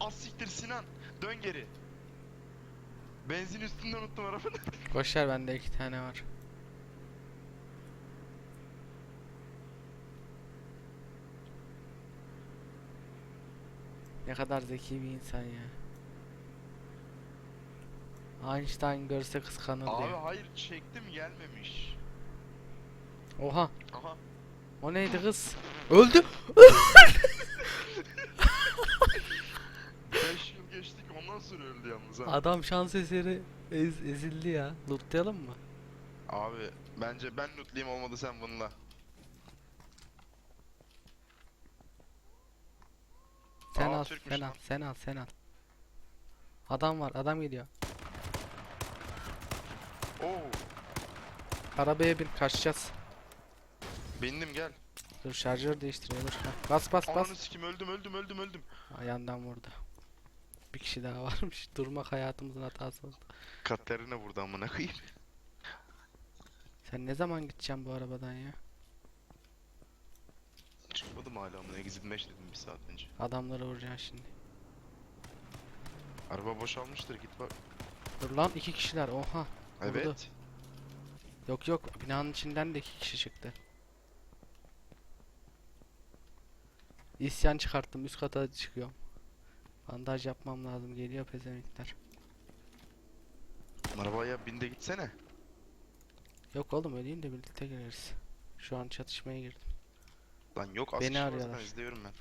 Az siktir Sinan. Dön geri. Benzin üstünde unuttum arabanı. Boşver bende iki tane var. Ne kadar zeki bir insan ya. Einstein görse kıskanır Abi diye. hayır çektim gelmemiş. Oha Aha. o neydi kız? Öldü. ha. Adam şans eseri ez- ezildi ya. Lootlayalım mı? Abi bence ben lootlayayım olmadı sen bununla. Sen Aa, al, Türkmüş sen lan. al, sen al, sen al. Adam var, adam geliyor. Oo. Arabaya bin, kaçacağız. Bindim gel. Dur şarjör değiştiriyor, dur. Bas bas bas. Ananı sikim öldüm öldüm öldüm öldüm. Ayağından vurdu. Bir kişi daha varmış. Durmak hayatımızın hatası oldu. Katerina vurdu amına koyayım. Sen ne zaman gideceksin bu arabadan ya? Çıkmadım hala amına 25 dedim bir saat önce. Adamları vuracaksın şimdi. Araba boşalmıştır git bak. Dur lan iki kişiler, oha. Vurdu. Evet. Yok yok, binanın içinden de iki kişi çıktı. İsyan çıkarttım, üst kata çıkıyorum. Bandaj yapmam lazım, geliyor pezemekler. Arabaya bin de gitsene. Yok oğlum öleyim de birlikte gireriz. Şu an çatışmaya girdim. Lan yok az Beni kişi arıyorlar. zaten izliyorum ben.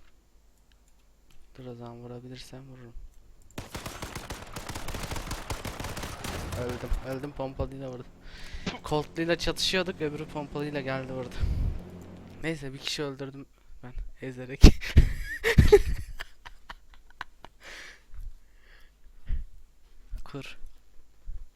Dur o zaman vurabilirsem vururum. Öldüm. Öldüm pompalıyla vurdu. Colt'luyla çatışıyorduk öbürü pompalıyla geldi vurdu. Neyse bir kişi öldürdüm ben ezerek. Kur.